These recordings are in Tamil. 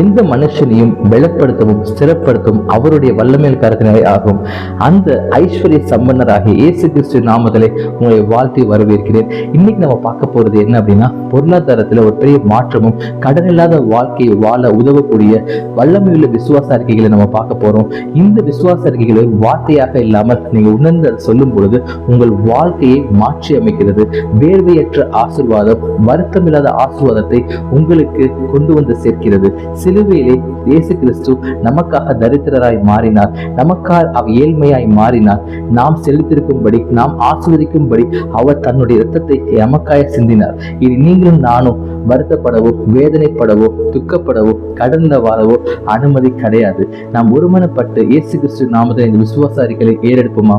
எந்த மனுஷனையும் பலப்படுத்தவும் ஸ்திரப்படுத்தவும் அவருடைய வல்லமையில் கருத்தினே ஆகும். அந்த ஐஸ்வர்ய சம்பன்னராகிய இயேசு கிறிஸ்து நாமத்திலே உங்களை வாழ்த்தி வரவேற்கிறேன். இன்னைக்கு நம்ம பார்க்க போறது என்ன அப்படின்னா பொருளாதாரத்துல ஒரு பெரிய மாற்றமும் கடன் இல்லாத வாழ்க்கையை வாழ உதவக்கூடிய வல்லமையுள்ள விசுவாச அறிக்கைகளை நம்ம பார்க்க போறோம். இந்த விசுவாச அறிக்கைகளை வார்த்தையாக இல்லாமல் நீங்க உணர்ந்து சொல்லும் பொழுது உங்கள் வாழ்க்கையை மாற்றி அமைக்கிறது. வேர்வையற்ற ஆசிர்வாதம் வருத்தமில்லாத ஆசிர்வாதத்தை உங்களுக்கு கொண்டு வந்து சேர்க்கிறது. சிலுவையிலே இயேசு கிறிஸ்து நமக்காக தரித்திரராய் மாறினார். நமக்காக அவ் ஏழ்மையாய் மாறினார். நாம் செலுத்திருக்கும்படி நாம் ஆசிர்வதிக்கும்படி அவர் தன்னுடைய இரத்தத்தை நமக்காக சிந்தினார். இது நீங்களும் நானும் வருத்தப்படவோ வேதனைப்படவோ துக்கப்படவோ கடந்த வாழவோ அனுமதி கிடையாது. நாம் ஒருமனப்பட்டு இயேசு கிறிஸ்து நாமத்தை இந்த விசுவாச அறிக்கையை ஏறெடுப்போமா?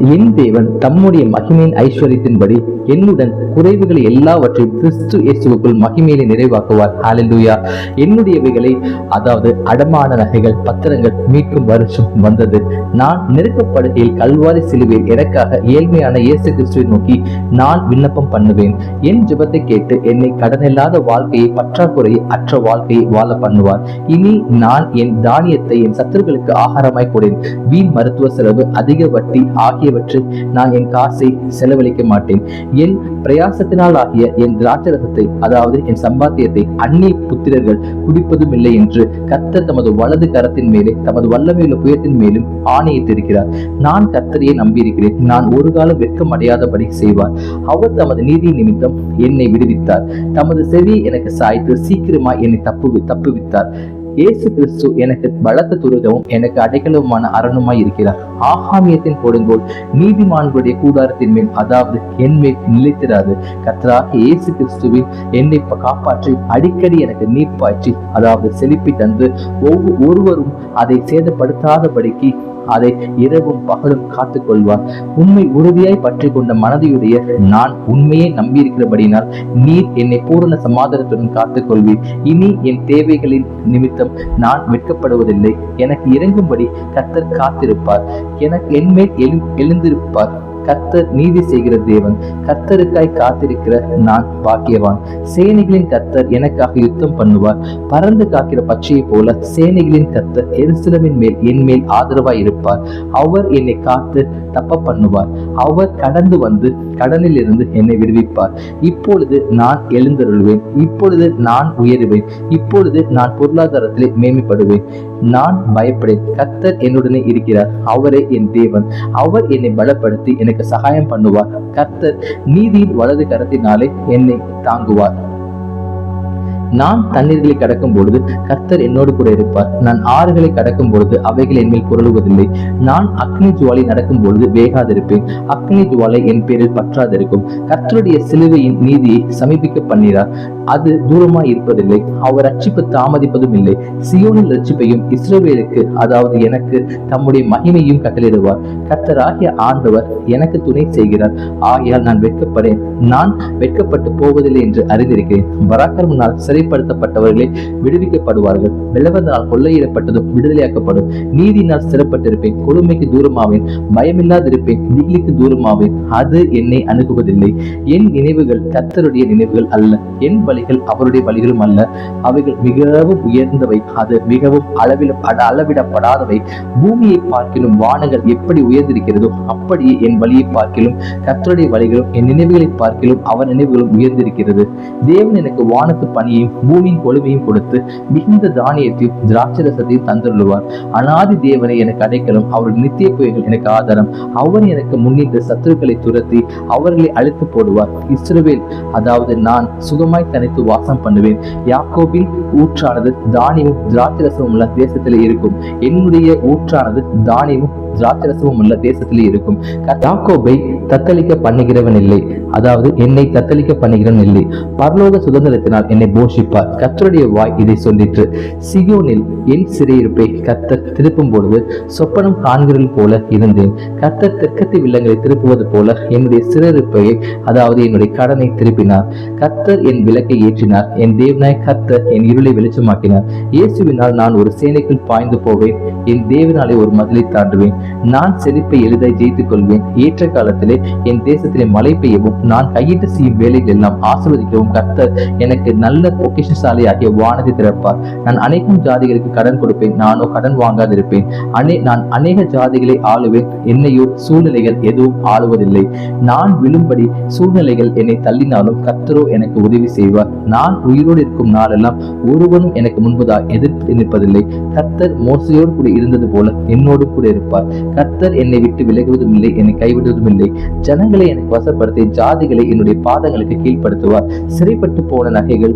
என் தேவன் தம்முடைய மகிமையின் ஐஸ்வர்யத்தின்படி என்னுடன் குறைவுகளை எல்லாவற்றையும் கிறிஸ்து இயேசுக்குள் மகிமையிலே நிறைவாக்குவார். ஹalleluya என்னுடையவைகளை அதாவது அடமான நகைகள் பத்திரங்கள் மீட்கும் வருஷம் வந்தது. நான் நெருக்கப்படுகையில் கல்வாரி சிலுவையில் எனக்காக ஏழ்மையான இயேசு கிறிஸ்துவை நோக்கி நான் விண்ணப்பம் பண்ணுவேன். என் ஜபத்தை கேட்டு என்னை கடனில்லாத வாழ்க்கையை பற்றாக்குறையை அற்ற வாழ்க்கையை வாழ பண்ணுவார். இனி நான் என் தானியத்தை என் சத்துருக்களுக்கு ஆகாரமாய் கொடேன் வீண் மருத்துவ செலவு அதிக வட்டி ஆகிய ஆகியவற்றில் நான் என் காசை செலவழிக்க மாட்டேன். என் பிரயாசத்தினால் ஆகிய என் திராட்சரசத்தை அதாவது என் சம்பாத்தியத்தை அந்நிய புத்திரர்கள் குடிப்பதும் இல்லை என்று கத்தர் தமது வலது கரத்தின் மேலே தமது வல்லமையுள்ள புயத்தின் மேலும் ஆணையிட்டிருக்கிறார். நான் கத்தரையே நம்பியிருக்கிறேன். நான் ஒரு காலம் வெட்கம் அடையாதபடி செய்வார். அவர் தமது நீதி நிமித்தம் என்னை விடுவித்தார். தமது செவி எனக்கு சாய்த்து சீக்கிரமாய் என்னை தப்பு தப்புவித்தார். இயேசு கிறிஸ்து எனக்கு பலத்த துருகவும் எனக்கு அடைக்கலவுமான அரணுமாய் இருக்கிறார். ஆகாமியத்தின் கொடுங்கோல் நீதிமான்களுடைய கூடாரத்தின் மேல் அதாவது என் மேல் நிலைத்திராது. கத்தராக இயேசு கிறிஸ்துவின் என்னை காப்பாற்றி அடிக்கடி எனக்கு நீர் பாய்ச்சி அதாவது செழிப்பி தந்து ஒவ்வொரு ஒருவரும் அதை சேதப்படுத்தாதபடிக்கு அதை இரவும் பகலும் காத்துக் கொள்வார் உண்மை உறுதியாய் பற்றி கொண்ட மனதையுடைய நான் உண்மையை நம்பியிருக்கிறபடினால் நீர் என்னை பூரண சமாதானத்துடன் காத்துக் கொள்வீர் இனி என் தேவைகளின் நிமித்தம் நான் வெட்கப்படுவதில்லை. எனக்கு இறங்கும்படி கத்தர் காத்திருப்பார். எனக்கு என்மேல் எழு எழுந்திருப்பார். கர்த்தர் நீதி செய்கிற தேவன் கர்த்தருக்காய் காத்திருக்கிற நான் பாக்கியவான். சேனைகளின் கர்த்தர் எனக்காக யுத்தம் பண்ணுவார். பறந்து காக்கிற பச்சையை போல சேனைகளின் கர்த்தர் எருசலமின் மேல் என் மேல் ஆதரவாய் இருப்பார். அவர் என்னை காத்து தப்ப பண்ணுவார். அவர் கடந்து வந்து கடலில் இருந்து என்னை விடுவிப்பார். இப்பொழுது நான் எழுந்தருள்வேன். இப்பொழுது நான் உயருவேன். இப்பொழுது நான் பொருளாதாரத்திலே மேம்படுவேன் நான் பயப்படேன். கத்தர் என்னுடனே இருக்கிறார். அவரே என் தேவன். அவர் என்னை பலப்படுத்தி எனக்கு சகாயம் பண்ணுவார். கர்த்தர் நீதியின் வலது கரத்தினாலே என்னை தாங்குவார். நான் தண்ணீர்களை கடக்கும் பொழுது கர்த்தர் என்னோடு கூட இருப்பார். நான் ஆறுகளை கடக்கும் பொழுது அவைகள் என் மேல் புரளுவதில்லை. நான் அக்னி ஜுவாலை நடக்கும் பொழுது வேகாதிருப்பேன். அக்னி ஜுவாலை என் பேரில் பற்றாதிருக்கும். கர்த்தருடைய சிலுவையின் நீதியை சமீபிக்க பண்ணினார் அது தூரமாய் இருப்பதில்லை. அவர் ரட்சிப்பு தாமதிப்பதும் இல்லை. சியோனில் ரட்சிப்பையும் இஸ்ரவேலுக்கு அதாவது எனக்கு தம்முடைய மகிமையும் கட்டளிடுவார் கர்த்தராகிய ஆண்டவர் எனக்கு துணை செய்கிறார். ஆகையால் நான் வெட்கப்படேன். நான் வெட்கப்பட்டு போவதில்லை என்று அறிந்திருக்கிறேன். பராக்கிரமனால் சிறைப்படுத்தப்பட்டவர்களே விடுவிக்கப்படுவார்கள். வெள்ளவனால் கொள்ளையிடப்பட்டதும் விடுதலையாக்கப்படும். நீதியினால் சிறப்பட்டிருப்பேன். கொடுமைக்கு தூரமாவேன். பயமில்லாதிருப்பேன். திகிலுக்கு தூரமாவேன். அது என்னை அணுகுவதில்லை. என் நினைவுகள் கத்தருடைய நினைவுகள் அல்ல. என் வழிகள் அவருடைய வழிகளும் அல்ல. அவைகள் மிகவும் உயர்ந்தவை. அது மிகவும் அளவில் அளவிடப்படாதவை. பூமியை பார்க்கிலும் வானங்கள் எப்படி உயர்ந்திருக்கிறதோ அப்படியே என் வழியை பார்க்கிலும் கத்தருடைய வழிகளும் என் நினைவுகளை பார்க்கிலும் அவர் நினைவுகளும் உயர்ந்திருக்கிறது. தேவன் எனக்கு வானத்து பணியை பணியையும் பூமியின் கொழுமையும் கொடுத்து மிகுந்த தானியத்தையும் திராட்சரசத்தையும் தந்துள்ளுவார் அனாதி தேவனை எனக்கு அடைக்கலும் அவருடைய நித்திய குயல்கள் எனக்கு ஆதாரம். அவர் எனக்கு முன்னின்று சத்துருக்களை துரத்தி அவர்களை அழித்து போடுவார். இஸ்ரவேல் அதாவது நான் சுகமாய் தனித்து வாசம் பண்ணுவேன். யாக்கோபின் ஊற்றானது தானியமும் திராட்சரசமும் உள்ள தேசத்திலே இருக்கும். என்னுடைய ஊற்றானது தானியமும் திராட்சரசமும் உள்ள தேசத்திலே இருக்கும். யாக்கோபை தத்தளிக்க பண்ணுகிறவன் இல்லை. அதாவது என்னை தத்தளிக்க பண்ணுகிறவன் இல்லை. பரலோக சுதந்திரத்தினால் என்னை போஷிப்பார். கத்தருடைய வாய் இதை சொல்லிற்று. சியோனில் என் சிறையிருப்பை கத்தர் திருப்பும் பொழுது சொப்பனம் காண்கிறது போல இருந்தேன். கர்த்தர் தெற்கத்தி வில்லங்களை திருப்புவது போல என்னுடைய சிறையிருப்பையை அதாவது என்னுடைய கடனை திருப்பினார். கர்த்தர் என் விளக்கை ஏற்றினார். என் தேவனாய் கர்த்தர் என் இருளை வெளிச்சமாக்கினார். இயேசுவினால் நான் ஒரு சேனைக்குள் பாய்ந்து போவேன். என் தேவனாலே ஒரு மதிலை தாண்டுவேன். நான் செழிப்பை எளிதாய் ஜெயித்துக் கொள்வேன். ஏற்ற காலத்திலே என் தேசத்திலே மழை பெய்யவும் நான் கையிட்டு செய்யும் வேலைகள் எல்லாம் ஆசிர்வதிக்கவும் கர்த்தர் எனக்கு நல்ல பொக்கிஷசாலியாகிய வானத்தை திறப்பார். நான் அனைக்கும் ஜாதிகளுக்கு கடன் கொடுப்பேன் நானோ கடன் வாங்காதிருப்பேன். அனே நான் அநேக ஜாதிகளை ஆளுவேன் என்னையோ சூழ்நிலைகள் எதுவும் ஆளுவதில்லை. நான் விழும்படி சூழ்நிலைகள் என்னை தள்ளினாலும் கர்த்தரோ எனக்கு உதவி செய்வார். நான் உயிரோடு இருக்கும் நாளெல்லாம் ஒருவனும் எனக்கு முன்பதாக எதிர்த்து நிற்பதில்லை. கர்த்தர் மோசையோடு கூட இருந்தது போல என்னோடு கூட இருப்பார். கத்தர் என்னை விட்டு விலகுவதும் இல்லை என்னை கைவிடுவதும் இல்லை ஜனங்களை எனக்கு வசப்படுத்தி ஜாதிகளை என்னுடைய பாதங்களுக்கு கீழ்ப்படுத்துவார். சிறைப்பட்டு போன நகைகள்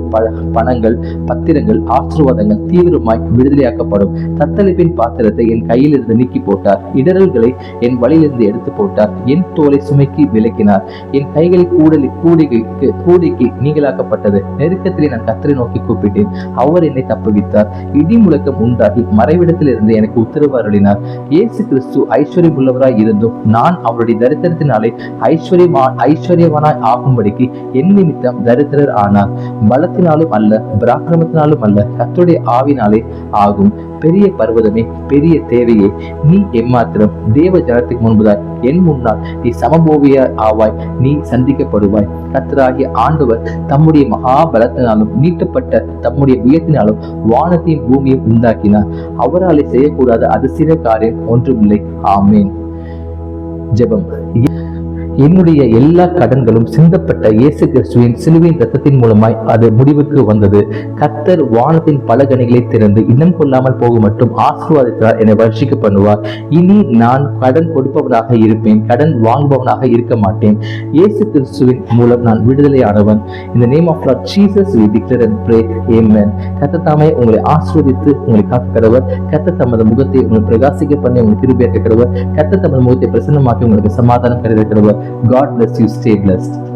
பணங்கள் பத்திரங்கள் ஆசீர்வாதங்கள் தீவிரமாய் விடுதலையாக்கப்படும். தத்தளிப்பின் பாத்திரத்தை என் கையிலிருந்து நீக்கி போட்டார். இடரல்களை என் வழியிலிருந்து எடுத்து போட்டார். என் தோலை சுமைக்கு விலக்கினார். என் கைகளை கூடலி கூடிகைக்கு கூடைக்கு நீங்களாக்கப்பட்டது நெருக்கத்திலே நான் கத்தரை நோக்கி கூப்பிட்டேன். அவர் என்னை தப்புவித்தார். இடி முழக்கம் உண்டாகி மறைவிடத்திலிருந்து எனக்கு உத்தரவு அருளினார். இயேசு கிறிஸ்து ஐஸ்வர்யம் உள்ளவராய் இருந்தும் நான் அவருடைய தரித்திரத்தினாலே ஐஸ்வர்யமா ஐஸ்வர்யவானாய் ஆகும்படிக்கு என் நிமித்தம் தரித்திரர் ஆனார். பலத்தினாலும் அல்ல பராக்கிரமத்தினாலும் அல்ல கத்துடைய ஆவினாலே ஆகும். பெரிய பர்வதமே பெரிய தேவையே. நீ எம்மாத்திரம் தேவ ஜனத்துக்கு முன்புதாய் என் முன்னால் நீ சமபோவியாய் ஆவாய். நீ சந்திக்கப்படுவாய். கத்தராகிய ஆண்டவர் தம்முடைய மகாபலத்தினாலும் நீட்டப்பட்ட தம்முடைய வியத்தினாலும் வானத்தையும் பூமியையும் உண்டாக்கினார். அவராலே செய்யக்கூடாத அதிசய காரியம் ஒன்றுமில்லை. ஆமேன். ஜெபம். என்னுடைய எல்லா கடன்களும் சிந்தப்பட்ட இயேசு கிறிஸ்துவின் சிலுவையின் ரத்தத்தின் மூலமாய் அது முடிவுக்கு வந்தது. கத்தர் வானத்தின் பல கனிகளை திறந்து இன்னும் கொள்ளாமல் போக மட்டும் ஆசீர்வாதத்தினால் என்னை வர்ஷிக்க பண்ணுவார். இனி நான் கடன் கொடுப்பவனாக இருப்பேன் கடன் வாங்குபவனாக இருக்க மாட்டேன். இயேசு கிறிஸ்துவின் மூலம் நான் விடுதலையானவன். இந்த name of Lord Jesus we declare and pray. Amen கத்த தாமே உங்களை ஆஸ்வதித்து உங்களை காக்கிறவர் கத்த தமது முகத்தை உங்களை பிரகாசிக்க பண்ணி உங்களுக்கு திருப்பி இருக்கிறவர் கத்த தமது முகத்தை பிரசன்னமாக்கி உங்களுக்கு சமாதானம் கிடைக்கிறவர் God bless you. Stay blessed.